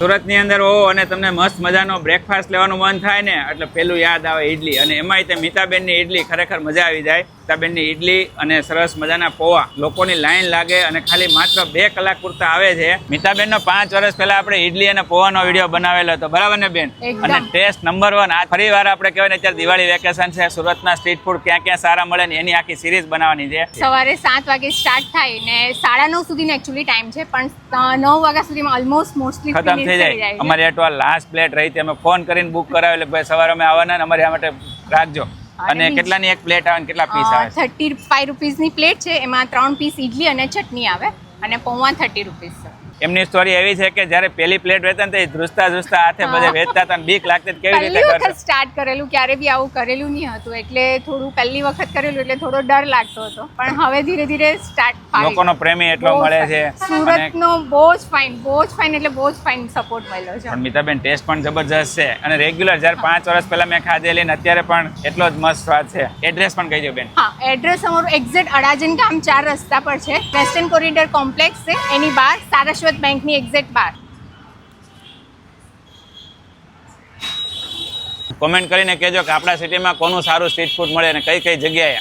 સુરતની અંદર હો અને તમને મસ્ત મજાનો બ્રેકફાસ્ટ લેવાનું મન થાય ને, એટલે પેલું યાદ આવે ઇડલી અને એમાંય તે મીતાબેનની ઇડલી ખરેખર મજા આવી જાય. મીતાબેનની ઇડલી અને સરસ મજાના પોવા લોકોની લાઈન લાગે અને ખાલી માત્ર બે કલાક પૂરતા આવે છે. મિતાબેનનો પાંચ વર્ષ પહેલા આપણે ઇડલી અને પોવાનો વીડિયો બનાવેલો હતો. બરાબર ને બેન? અને ટેસ્ટ નંબર વન આ ફરી વાર આપણે કહેવાય ને અત્યારે દિવાળી વેકેશન છે. સુરતના સ્ટ્રીટ ફૂડ ક્યાં ક્યાં સારા મળે ને એની આખી સિરીઝ બનાવવાની છે. સવારે સાત વાગે સ્ટાર્ટ થાય ને સાડા નવ સુધીનો એકચ્યુઅલી ટાઈમ છે પણ નવ વાગ્યા સુધીમાં ઓલમોસ્ટ મોસ્ટલી ખતમ થઈ જાય. અમારી આટો લાસ્ટ પ્લેટ રહી હતી. અમે ફોન કરીને બુક કરાવેલો ભાઈ સવારે અમે આવવાના અમારે આ માટે રાખજો. અને કેટલાની એક પ્લેટ આવે કેટલા પીસ આવે? થર્ટી ફાઈવ રૂપીઝની પ્લેટ છે એમાં ત્રણ પીસ ઇડલી અને ચટણી આવે અને પૌવા થર્ટી રૂપીઝ છે એમની સ્ટોરી એવી છે કે જ્યારે પહેલી પ્લેટ વેચતા ને તો ધ્રુસતા ધ્રુસતા હાથે બધે વેચતા હતા બીક લાગતી કેવી રીતે પહેલી સ્ટાર્ટ કરેલું ક્યારે બી આવું કરેલું નહીં હતું એટલે થોડું પહેલી વખત કરેલું એટલે થોડો ડર લાગતો હતો. પણ હવે ધીરે ધીરે સ્ટાર્ટ લોકોનો પ્રેમી એટલો મળે છે. સુરતનો બહુ જ ફાઇન બહુ જ ફાઇન એટલે બહુ જ ફાઇન સપોર્ટ મળ્યો છે. પણ મિતાબેન ટેસ્ટ પણ જબરજસ્ત છે. અને રેગ્યુલર જ્યારે પાંચ વર્ષ પહેલા મેં ખાધેલી ને અત્યારે પણ એટલો જ મસ્ત સ્વાદ છે. એડ્રેસ પણ કહી દો બેન. હા એડ્રેસ અમારું એક્ઝેક્ટ અડાજન ગામ ચાર રસ્તા પર છે. વેસ્ટર્ન કોરિડોર કોમ્પ્લેક્સ છે. એની બહાર સારસ્વત બેંકની એક્ઝેક્ટ બહાર કોમેન્ટ કરીને કહેજો કે આપણા સિટીમાં કોનું સારું સ્ટ્રીટ ફૂડ મળે અને કઈ કઈ જગ્યાએ.